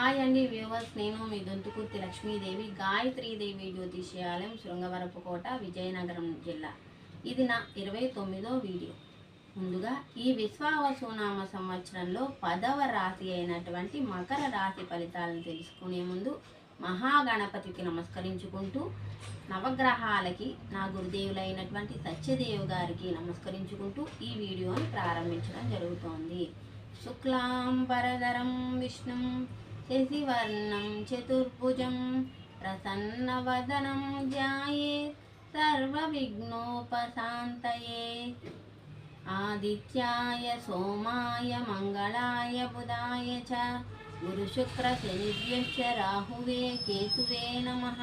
Hi అండి viewers నేను మీ దొంతుకుర్తి లక్ష్మీదేవి. గాయత్రీదేవి జ్యోతిష్యాలయం శృంగవరపుకోట విజయనగరం జిల్లా. ఇది నా ఇరవై తొమ్మిదో వీడియో. ముందుగా ఈ విశ్వావసునామ సంవత్సరంలో పదవ రాశి అయినటువంటి మకర రాశి ఫలితాలను తెలుసుకునే ముందు మహాగణపతికి నమస్కరించుకుంటూ నవగ్రహాలకి నా గురుదేవులైనటువంటి సత్యదేవు గారికి నమస్కరించుకుంటూ ఈ వీడియోని ప్రారంభించడం జరుగుతోంది. శుక్లాం పరదరం విష్ణుం శశివర్ణం చతుర్భుజం ప్రసన్నవదనం ధ్యాయే సర్వవిఘ్నోపశాంతయే. ఆదిత్యాయ సోమాయ మంగళాయ బుధాయ చ గురుశుక్ర శనిభ్యశ్చ రాహువే కేతువే నమః.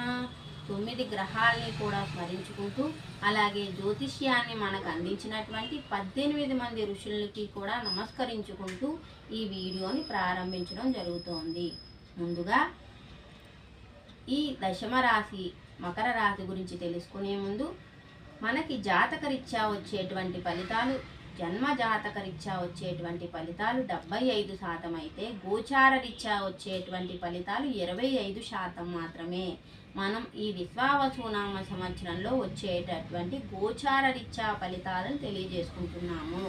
తొమ్మిది గ్రహాల్ని కూడా స్మరించుకుంటూ అలాగే జ్యోతిష్యాన్ని మనకు అందించినటువంటి పద్దెనిమిది మంది ఋషులకి కూడా నమస్కరించుకుంటూ ఈ వీడియోని ప్రారంభించడం జరుగుతోంది. ముందుగా ఈ దశమ రాశి మకర రాశి గురించి తెలుసుకునే ముందు మనకి జాతకరీత్యా వచ్చేటువంటి ఫలితాలు జన్మ జాతకరీత్యా వచ్చేటువంటి ఫలితాలు డెబ్బై ఐదు శాతం అయితే గోచార రీత్యా వచ్చేటువంటి ఫలితాలు ఇరవై ఐదు శాతం మాత్రమే. మనం ఈ విశ్వావసునామ సంవత్సరంలో వచ్చేటటువంటి గోచార రీత్యా ఫలితాలను తెలియజేసుకుంటున్నాము.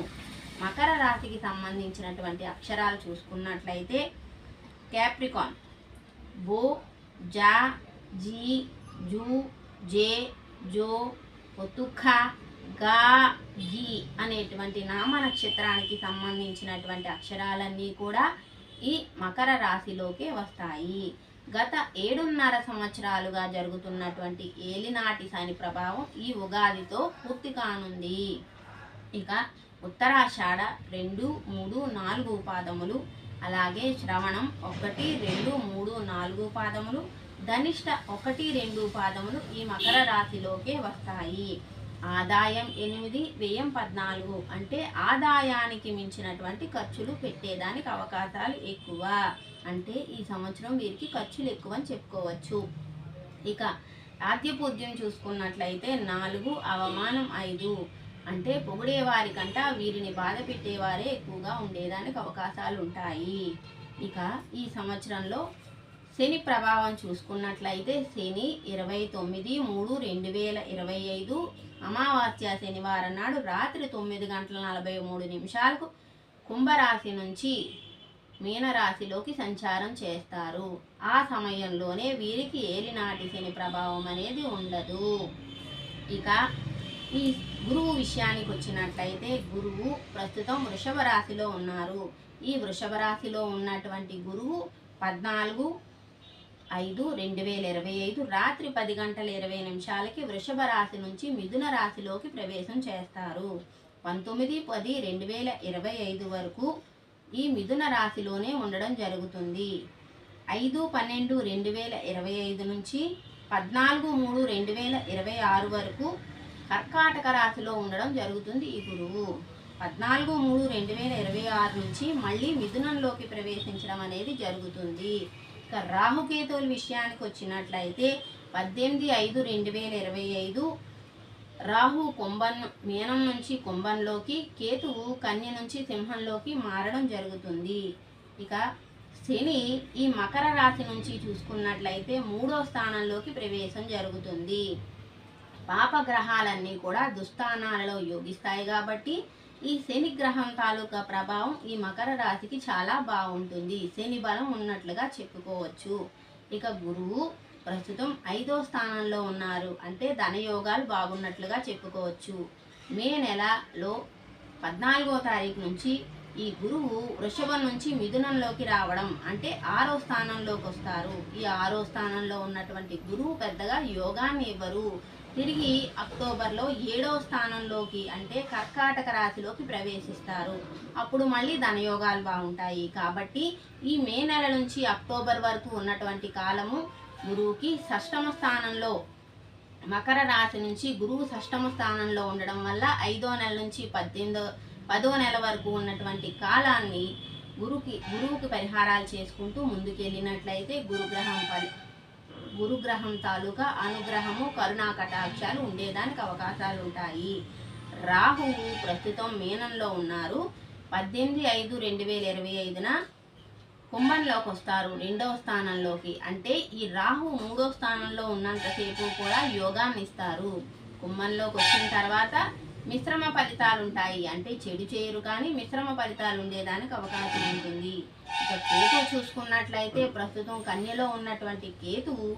మకర రాశికి సంబంధించినటువంటి అక్షరాలు చూసుకున్నట్లయితే క్యాప్రికాన్ బో జా జీ జూ జే జో ఒతుఖ గా అనేటువంటి నామ నక్షత్రానికి సంబంధించినటువంటి అక్షరాలన్నీ కూడా ఈ మకర రాశిలోకే వస్తాయి. గత ఏడున్నర సంవత్సరాలుగా జరుగుతున్నటువంటి ఏలినాటి శని ప్రభావం ఈ ఉగాదితో పూర్తి కానుంది. ఇక ఉత్తరాషాఢ రెండు మూడు నాలుగు పాదములు అలాగే శ్రవణం ఒకటి రెండు మూడు నాలుగు పాదములు ధనిష్ట ఒకటి రెండు పాదములు ఈ మకర రాశిలోకే వస్తాయి. ఆదాయం ఎనిమిది వ్యయం పద్నాలుగు అంటే ఆదాయానికి మించినటువంటి ఖర్చులు పెట్టేదానికి అవకాశాలు ఎక్కువ. అంటే ఈ సంవత్సరం వీరికి ఖర్చులు ఎక్కువ అని చెప్పుకోవచ్చు. ఇక ఆద్యపూద్యం చూసుకున్నట్లయితే నాలుగు అవమానం ఐదు అంటే పొగిడేవారికంట వీరిని బాధ పెట్టేవారే ఎక్కువగా ఉండేదానికి అవకాశాలు ఉంటాయి ఇక ఈ సంవత్సరంలో శని ప్రభావం చూసుకున్నట్లయితే శని ఇరవై తొమ్మిది మూడు రెండు వేల ఇరవై ఐదు అమావాస్య శనివారం నాడు రాత్రి తొమ్మిది గంటల నలభై మూడు నిమిషాలకు కుంభరాశి నుంచి మీనరాశిలోకి సంచారం చేస్తారు. ఆ సమయంలోనే వీరికి ఏలినాటి శని ప్రభావం అనేది ఉండదు. ఇక ఈ గురువు విషయానికి వచ్చినట్లయితే గురువు ప్రస్తుతం వృషభ రాశిలో ఉన్నారు. ఈ వృషభ రాశిలో ఉన్నటువంటి గురువు పద్నాలుగు ఐదు రెండు వేల ఇరవై ఐదు రాత్రి పది గంటల ఇరవై నిమిషాలకి వృషభ రాశి నుంచి మిథున రాశిలోకి ప్రవేశం చేస్తారు. పంతొమ్మిది పది రెండు వేల ఇరవై ఐదు వరకు ఈ మిథున రాశిలోనే ఉండడం జరుగుతుంది. ఐదు పన్నెండు రెండు వేల ఇరవై ఐదు నుంచి పద్నాలుగు మూడు రెండు వేల ఇరవై ఆరు వరకు కర్కాటక రాశిలో ఉండడం జరుగుతుంది ఈ గురువు. పద్నాలుగు మూడు రెండు వేల ఇరవై ఆరు నుంచి మళ్ళీ మిథునంలోకి ప్రవేశించడం అనేది జరుగుతుంది. ఇక రాహుకేతువుల విషయానికి వచ్చినట్లయితే పద్దెనిమిది ఐదు రెండు వేల ఇరవై ఐదు రాహు కుంభన్ మీనం నుంచి కుంభంలోకి కేతువు కన్య నుంచి సింహంలోకి మారడం జరుగుతుంది. ఇక శని ఈ మకర రాశి నుంచి చూసుకున్నట్లయితే మూడో స్థానంలోకి ప్రవేశం జరుగుతుంది. పాపగ్రహాలన్నీ కూడా దుస్థానాలలో యోగిస్తాయి కాబట్టి ఈ శని గ్రహం తాలూకా ప్రభావం ఈ మకర రాశికి చాలా బాగుంటుంది. శని బలం ఉన్నట్లుగా చెప్పుకోవచ్చు. ఇక గురువు ప్రస్తుతం ఐదో స్థానంలో ఉన్నారు. అంటే ధనయోగాలు బాగున్నట్లుగా చెప్పుకోవచ్చు. మే నెలలో పద్నాలుగో తారీఖు నుంచి ఈ గురువు వృషభం నుంచి మిథునంలోకి రావడం అంటే ఆరో స్థానంలోకి వస్తారు. ఈ ఆరో స్థానంలో ఉన్నటువంటి గురువు పెద్దగా యోగాన్ని ఇవ్వరు. తిరిగి అక్టోబర్లో ఏడవ స్థానంలోకి అంటే కర్కాటక రాశిలోకి ప్రవేశిస్తారు. అప్పుడు మళ్ళీ ధనయోగాలు బాగుంటాయి. కాబట్టి ఈ మే నెల నుంచి అక్టోబర్ వరకు ఉన్నటువంటి కాలము గురువుకి షష్టమ స్థానంలో మకర రాశి నుంచి గురువు షష్టమ స్థానంలో ఉండడం వల్ల ఐదో నెల నుంచి పద్దెనిమిదో పదో నెల వరకు ఉన్నటువంటి కాలాన్ని గురుకి గురువుకి పరిహారాలు చేసుకుంటూ ముందుకెళ్ళినట్లయితే గురుగ్రహం పరి గురుగ్రహం తాలూకా అనుగ్రహము కరుణా కటాక్షాలు ఉండేదానికి అవకాశాలు ఉంటాయి రాహువు ప్రస్తుతం మీనంలో ఉన్నారు. పద్దెనిమిది ఐదు రెండు వేల ఇరవై ఐదున కుంభంలోకి వస్తారు రెండవ స్థానంలోకి. అంటే ఈ రాహు మూడో స్థానంలో ఉన్నంతసేపు కూడా యోగాన్ని ఇస్తారు కుంభంలోకి వచ్చిన తర్వాత మిశ్రమ ఫలితాలు ఉంటాయి అంటే చెడు చేయరు కానీ మిశ్రమ ఫలితాలు ఉండేదానికి అవకాశం ఉంటుంది. ఇక కేతు చూసుకున్నట్లయితే ప్రస్తుతం కన్యలో ఉన్నటువంటి కేతువు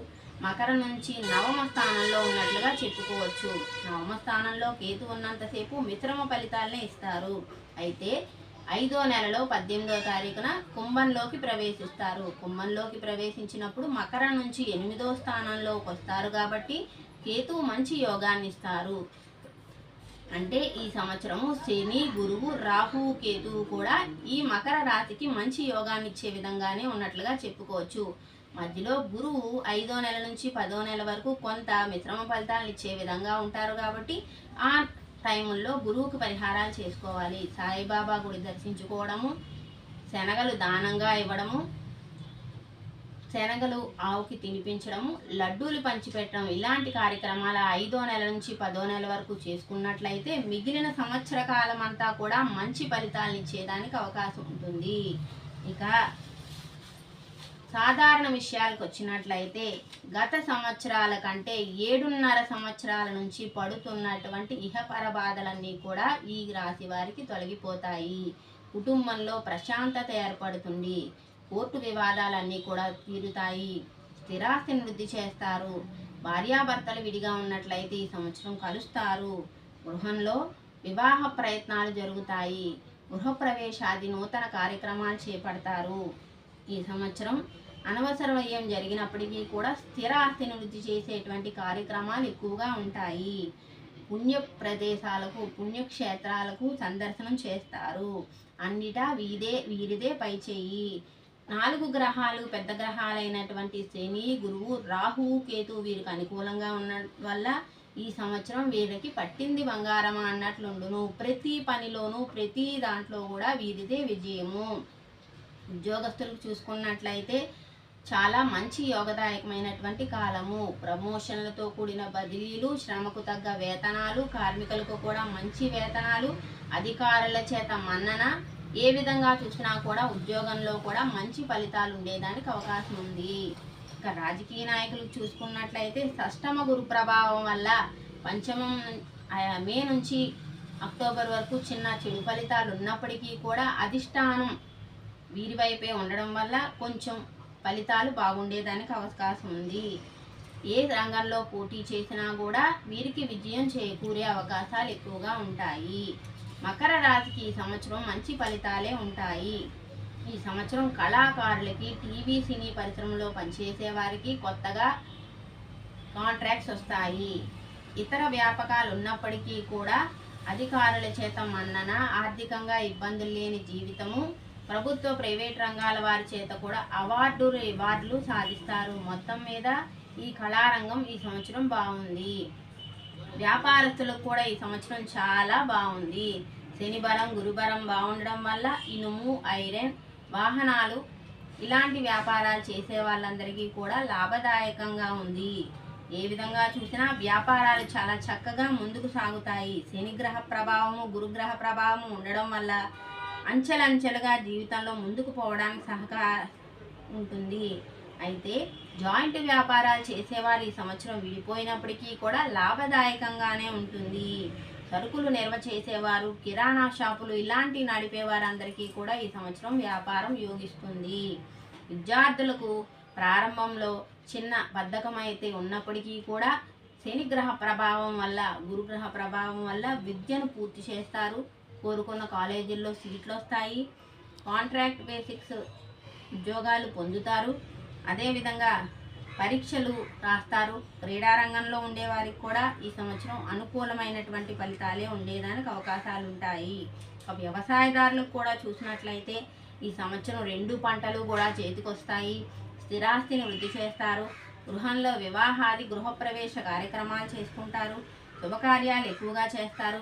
మకర నుంచి నవమ స్థానంలో ఉన్నట్లుగా చెప్పుకోవచ్చు. నవమ స్థానంలో కేతు ఉన్నంతసేపు మిశ్రమ ఫలితాలనే ఇస్తారు. అయితే ఐదో నెలలో పద్దెనిమిదో తారీఖున కుంభంలోకి ప్రవేశిస్తారు. కుంభంలోకి ప్రవేశించినప్పుడు మకర నుంచి ఎనిమిదో స్థానంలోకి వస్తారు కాబట్టి కేతువు మంచి యోగాన్ని ఇస్తారు అంటే ఈ సంవత్సరము శని గురువు రాహు కేతువు కూడా ఈ మకర రాశికి మంచి యోగాన్ని ఇచ్చే విధంగానే ఉన్నట్లుగా చెప్పుకోవచ్చు. మధ్యలో గురువు ఐదో నెల నుంచి పదో నెల వరకు కొంత మిశ్రమ ఫలితాలను ఇచ్చే విధంగా ఉంటారు కాబట్టి ఆ టైముల్లో గురువుకు పరిహారాలు చేసుకోవాలి. సాయిబాబా గుడి దర్శించుకోవడము శనగలు దానంగా ఇవ్వడము శనగలు ఆవుకి తినిపించడము లడ్డూలు పంచిపెట్టడం ఇలాంటి కార్యక్రమాల ఐదో నెల నుంచి పదో నెల వరకు చేసుకున్నట్లయితే మిగిలిన సంవత్సర కాలం అంతా కూడా మంచి ఫలితాలను ఇచ్చేదానికి అవకాశం ఉంటుంది. ఇక సాధారణ విషయాలకు వచ్చినట్లయితే గత సంవత్సరాల కంటే ఏడున్నర సంవత్సరాల నుంచి పడుతున్నటువంటి ఇహపర బాధలన్నీ కూడా ఈ రాశి వారికి తొలగిపోతాయి. కుటుంబంలో ప్రశాంతత ఏర్పడుతుంది. కోర్టు వివాదాలన్నీ కూడా తీరుతాయి. స్థిరాస్తిని వృద్ధి చేస్తారు. భార్యాభర్తలు విడిగా ఉన్నట్లయితే ఈ సంవత్సరం కలుస్తారు. గృహంలో వివాహ ప్రయత్నాలు జరుగుతాయి. గృహప్రవేశాది నూతన కార్యక్రమాలు చేపడతారు. ఈ సంవత్సరం అనవసర వ్యయం జరిగినప్పటికీ కూడా స్థిర ఆస్తిని వృద్ధి చేసేటువంటి కార్యక్రమాలు ఎక్కువగా ఉంటాయి. పుణ్య ప్రదేశాలకు పుణ్యక్షేత్రాలకు సందర్శనం చేస్తారు. అన్నిటా వీదే వీరిదే పై నాలుగు గ్రహాలు పెద్ద గ్రహాలైనటువంటి శని గురువు రాహు కేతు వీరికి అనుకూలంగా ఉన్న వల్ల ఈ సంవత్సరం వీరికి పట్టింది బంగారమా అన్నట్లుండును. ప్రతి పనిలోనూ ప్రతి దాంట్లో కూడా వీరిదే విజయము. ఉద్యోగస్తులకు చూసుకున్నట్లయితే చాలా మంచి యోగదాయకమైనటువంటి కాలము. ప్రమోషన్లతో కూడిన బదిలీలు శ్రమకు తగ్గ వేతనాలు కార్మికులకు కూడా మంచి వేతనాలు అధికారుల చేత మన్నన ఏ విధంగా చూసినా కూడా ఉద్యోగంలో కూడా మంచి ఫలితాలు ఉండేదానికి అవకాశం ఉంది. ఇక రాజకీయ నాయకులు చూసుకున్నట్లయితే షష్టమ గురు ప్రభావం వల్ల పంచమం మే నుంచి అక్టోబర్ వరకు చిన్న చెడు ఫలితాలు ఉన్నప్పటికీ కూడా అధిష్టానం వీరి వైపే ఉండడం వల్ల కొంచెం ఫలితాలు బాగుండేదానికి అవకాశం ఉంది. ఏ రంగంలో పోటీ చేసినా కూడా వీరికి విజయం చేకూరే అవకాశాలు ఎక్కువగా ఉంటాయి. మకర రాశికి ఈ సంవత్సరం మంచి ఫలితాలే ఉంటాయి. ఈ సంవత్సరం కళాకారులకి టీవీ సినీ పరిశ్రమలో పనిచేసే వారికి కొత్తగా కాంట్రాక్ట్స్ వస్తాయి. ఇతర వ్యాపకాలు ఉన్నప్పటికీ కూడా అధికారుల చేత మన్నన ఆర్థికంగా ఇబ్బందులు లేని జీవితము ప్రభుత్వ ప్రైవేట్ రంగాల వారి చేత కూడా అవార్డు రివార్డులు సాధిస్తారు. మొత్తం మీద ఈ కళారంగం ఈ సంవత్సరం బాగుంది. వ్యాపారస్తులకు కూడా ఈ సంవత్సరం చాలా బాగుంది. శనిబలం గురుబరం గురుబలం బాగుండడం వల్ల ఇనుము ఐరన్ వాహనాలు ఇలాంటి వ్యాపారాలు చేసే వాళ్ళందరికీ కూడా లాభదాయకంగా ఉంది. ఏ విధంగా చూసినా వ్యాపారాలు చాలా చక్కగా ముందుకు సాగుతాయి. శనిగ్రహ ప్రభావము గురుగ్రహ ప్రభావము ఉండడం వల్ల అంచెలంచెలుగా జీవితంలో ముందుకు పోవడానికి సహకార ఉంటుంది. అయితే జాయింట్ వ్యాపారాలు చేసేవారు ఈ సంవత్సరం విడిపోయినప్పటికీ కూడా లాభదాయకంగానే ఉంటుంది. సరుకులు నిల్వ చేసేవారు కిరాణా షాపులు ఇలాంటి నడిపే వారందరికీ కూడా ఈ సంవత్సరం వ్యాపారం యోగిస్తుంది. విద్యార్థులకు ప్రారంభంలో చిన్న బద్ధకం అయితే ఉన్నప్పటికీ కూడా శనిగ్రహ ప్రభావం వల్ల గురుగ్రహ ప్రభావం వల్ల విద్యను పూర్తి చేస్తారు. కోరుకున్న కాలేజీల్లో సీట్లు వస్తాయి. కాంట్రాక్ట్ బేసిక్స్ ఉద్యోగాలు పొందుతారు. అదేవిధంగా పరీక్షలు రాస్తారు. క్రీడారంగంలో ఉండేవారికి కూడా ఈ సంవత్సరం అనుకూలమైనటువంటి ఫలితాలే ఉండేదానికి అవకాశాలు ఉంటాయి ఒక వ్యవసాయదారులకు కూడా చూసినట్లయితే ఈ సంవత్సరం రెండు పంటలు కూడా చేతికొస్తాయి. స్థిరాస్తిని వృద్ధి చేస్తారు. గృహంలో వివాహాది గృహప్రవేశ కార్యక్రమాలు చేసుకుంటారు. శుభకార్యాలు ఎక్కువగా చేస్తారు.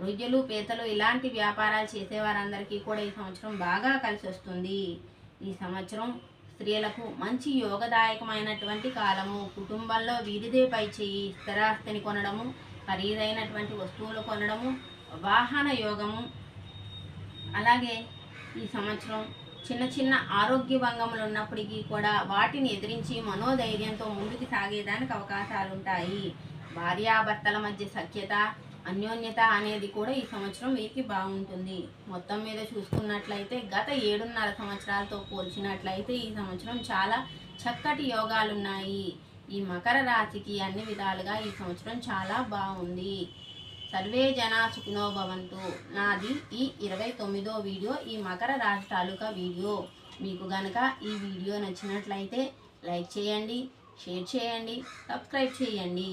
వృద్ధులు పీతలు ఇలాంటి వ్యాపారాలు చేసేవారందరికీ కూడా ఈ సంవత్సరం బాగా కలిసి వస్తుంది ఈ సంవత్సరం స్త్రీలకు మంచి యోగదాయకమైనటువంటి కాలము. కుటుంబంలో వీరిదే పై చేయి స్థిరాస్తిని కొనడము ఖరీదైనటువంటి వస్తువులు కొనడము వాహన యోగము. అలాగే ఈ సంవత్సరం చిన్న చిన్న ఆరోగ్య భంగములు ఉన్నప్పటికీ కూడా వాటిని ఎదిరించి మనోధైర్యంతో ముందుకు సాగేదానికి అవకాశాలు ఉంటాయి భార్యాభర్తల మధ్య సఖ్యత అన్యోన్యత అనేది కూడా ఈ సంవత్సరం వీరికి బాగుంటుంది. మొత్తం మీద చూసుకున్నట్లయితే గత ఏడున్నర సంవత్సరాలతో పోల్చినట్లయితే ఈ సంవత్సరం చాలా చక్కటి యోగాలు ఉన్నాయి ఈ మకర రాశికి అన్ని విధాలుగా ఈ సంవత్సరం చాలా బాగుంది. సర్వే జనా సుఖినోభవంతు నాది ఈ ఇరవై తొమ్మిదో వీడియో ఈ మకర రాశి తాలూకా వీడియో. మీకు గనక ఈ వీడియో నచ్చినట్లయితే లైక్ చేయండి షేర్ చేయండి సబ్స్క్రైబ్ చేయండి.